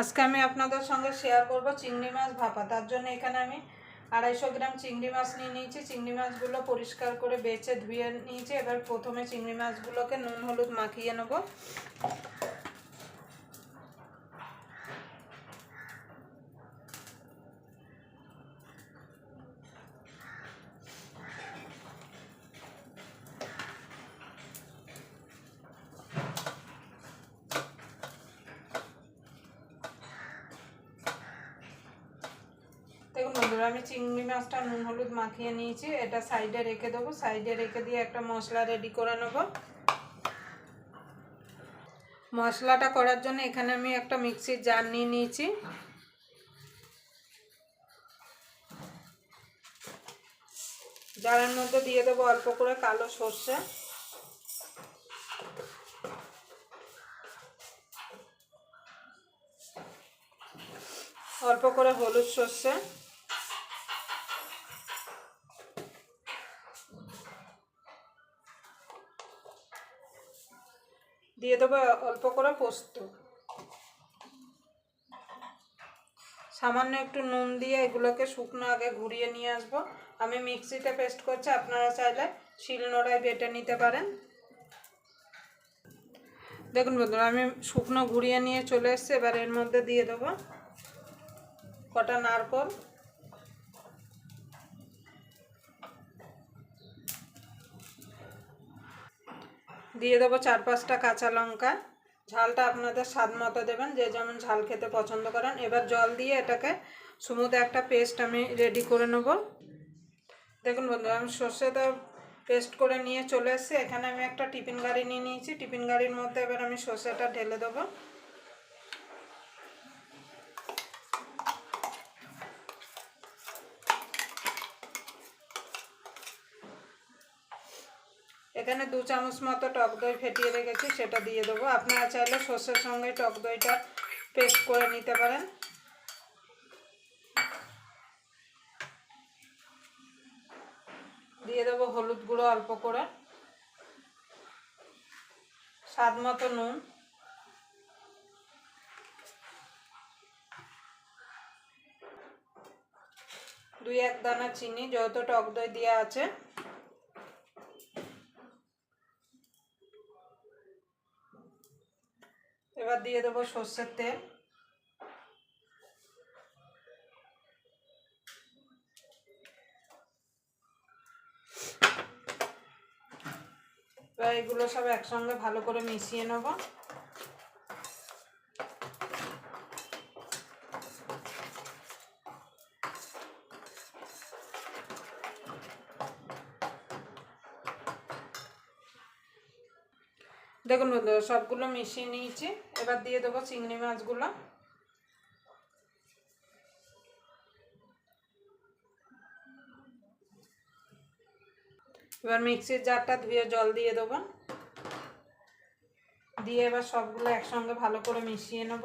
আজকে আমি আপনাদের সঙ্গে শেয়ার করব চিংড়ি মাছ ভাপা। তার জন্য এখানে আমি আড়াইশো গ্রাম চিংড়ি মাছ নিয়ে নিয়েছি। চিংড়ি মাছগুলো পরিষ্কার করে বেছে ধুয়ে নিয়েছি। এবার প্রথমে চিংড়ি মাছগুলোকে নুন, হলুদ মাখিয়ে নেব দেখুন বন্ধুরা আমি চিংড়ি মাছটা নুন, হলুদ মাখিয়ে নিয়েছি। এটা সাইডে রেখে দেবো। সাইডে রেখে দিয়ে একটা মশলা রেডি করে নেব। মশলাটা করার জন্য এখানে আমি একটা মিক্সির জার নিয়ে নিয়েছি। জারের মধ্যে দিয়ে দেবো অল্প করে কালো সর্ষে। অল্প করে হলুদ সর্ষে। দিয়ে দেবো অল্প করে পোস্ত। সামান্য একটু নুন দিয়ে এগুলোকে শুকনো আগে ঘুরিয়ে নিয়ে আসব। আমি মিক্সিতে পেস্ট করছি, আপনারা চাইলে শিলনোড়ায় বেটে নিতে পারেন। দেখুন বন্ধুরা, আমি শুকনো ঘুরিয়ে নিয়ে চলে এসেছি, এবার এর মধ্যে দিয়ে দেবো কটা নারকল। দিয়ে দেবো চার পাঁচটা কাঁচা লঙ্কা। ঝালটা আপনাদের স্বাদ মতো দেবেন, যে যেমন ঝাল খেতে পছন্দ করেন। এবার জল দিয়ে এটাকে সমুদ একটা পেস্ট আমি রেডি করে নেব। দেখুন বন্ধু আমি সর্ষেটা পেস্ট করে নিয়ে চলে এসেছি। এখানে আমি একটা টিফিন গাড়ি নিয়ে নিয়েছি। টিফিন গাড়ির মধ্যে এবার আমি সর্ষেটা ঢেলে দেবো। এখানে দু চামচ মতো টক দই ফেটিয়ে রেখেছি, সেটা দিয়ে দেবো। আপনারা চাইলে সর্ষের সঙ্গে টক দইটা পেস্ট করে নিতে পারেন। দিয়ে দেবো হলুদ গুঁড়ো অল্প করে। স্বাদ মতো নুন। দুই এক দানা চিনি যত টক দই দেওয়া আছে। এবার দিয়ে দেবো সর্ষের তেল। এগুলো সব একসঙ্গে ভালো করে মিশিয়ে নেব। দেখুন বন্ধুরা সবগুলো মিশিয়ে নিয়েছি। এবার দিয়ে দেবো চিংড়ি মাছগুলো। এবার মিক্সির জারটা ধুয়ে জল দিয়ে দেবো। দিয়ে এবার সবগুলো একসঙ্গে ভালো করে মিশিয়ে নেব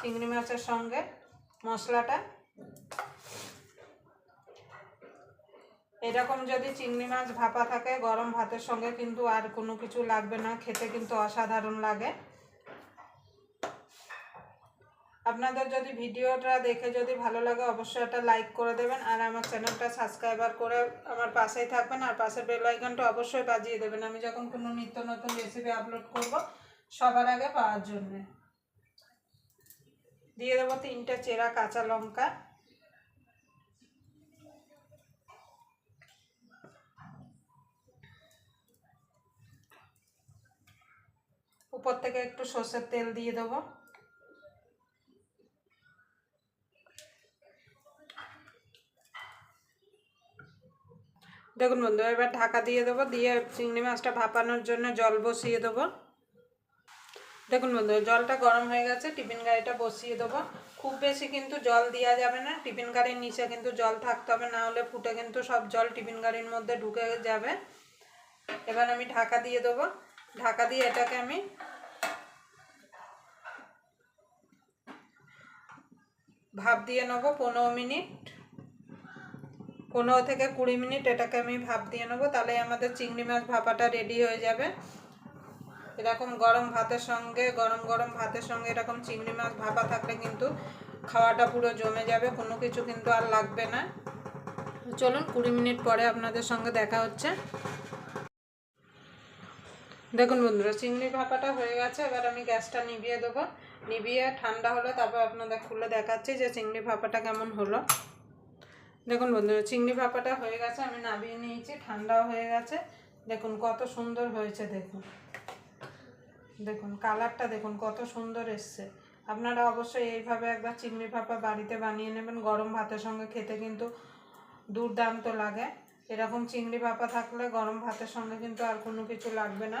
চিংড়ি মাছের সঙ্গে মশলাটা। এরকম যদি চিংড়ি মাছ ভাপা থাকে, গরম ভাতের সঙ্গে কিন্তু আর কোনো কিছু লাগবে না, খেতে কিন্তু অসাধারণ লাগে। আপনাদের যদি ভিডিওটা দেখে যদি ভালো লাগে, অবশ্যই একটা লাইক করে দেবেন আর আমার চ্যানেলটা সাবস্ক্রাইবার করে আমার পাশেই থাকবেন আর পাশের বেল আইকনটা অবশ্যই বাজিয়ে দেবেন। আমি যখন কোনো নিত্য নতুন রেসিপি আপলোড করব, সবার আগে পাওয়ার জন্য। দিয়ে দেবো তিনটে চেরা কাঁচা লঙ্কা। উপর থেকে একটু সর্ষের তেল দিয়ে দেবো। দেখুন বন্ধু, এবার ঢাকা দিয়ে দেবো, দিয়ে চিংড়ি মাছটা ভাপানোর জন্য জল বসিয়ে দেবো। দেখুন বন্ধু, জলটা গরম হয়ে গেছে, টিফিন গাড়িটা বসিয়ে দেবো। খুব বেশি কিন্তু জল দেওয়া যাবে না, টিফিন গাড়ির নিচে কিন্তু জল থাকতে হবে, না হলে ফুটে কিন্তু সব জল টিফিন গাড়ির মধ্যে ঢুকে যাবে। এবার আমি ঢাকা দিয়ে দেবো। ঢাকা দিয়ে এটাকে আমি ভাপ দিয়ে নেব, পনেরো মিনিট। পনেরো থেকে কুড়ি মিনিট এটাকে আমি ভাপ দিয়ে নেব, তাহলে আমাদের চিংড়ি মাছ ভাপাটা রেডি হয়ে যাবে। এরকম গরম ভাতের সঙ্গে, গরম গরম ভাতের সঙ্গে এরকম চিংড়ি মাছ ভাপা থাকলে কিন্তু খাওয়াটা পুরো জমে যাবে, কোনো কিছু কিন্তু আর লাগবে না। চলুন কুড়ি মিনিট পরে আপনাদের সঙ্গে দেখা হচ্ছে। দেখুন বন্ধুরা, চিংড়ি ভাপাটা হয়ে গেছে, এবার আমি গ্যাসটা নিভিয়ে দেবো। নিভিয়ে ঠান্ডা হলে, তারপর আপনাদের খুলে দেখাচ্ছি যে চিংড়ি ভাপাটা কেমন হলো। দেখুন বন্ধুরা, চিংড়ি ভাপাটা হয়ে গেছে, আমি নামিয়ে নিয়েছি, ঠান্ডাও হয়ে গেছে। দেখুন কত সুন্দর হয়েছে, দেখুন। দেখুন, কালারটা দেখুন কত সুন্দর এসছে। আপনারা অবশ্যই এইভাবে একবার চিংড়ি ভাপা বাড়িতে বানিয়ে নেবেন, গরম ভাতের সঙ্গে খেতে কিন্তু দুর্দান্ত লাগে। এরকম চিংড়ি ভাপা থাকলে গরম ভাতের সঙ্গে কিন্তু আর কোনো কিছু লাগবে না।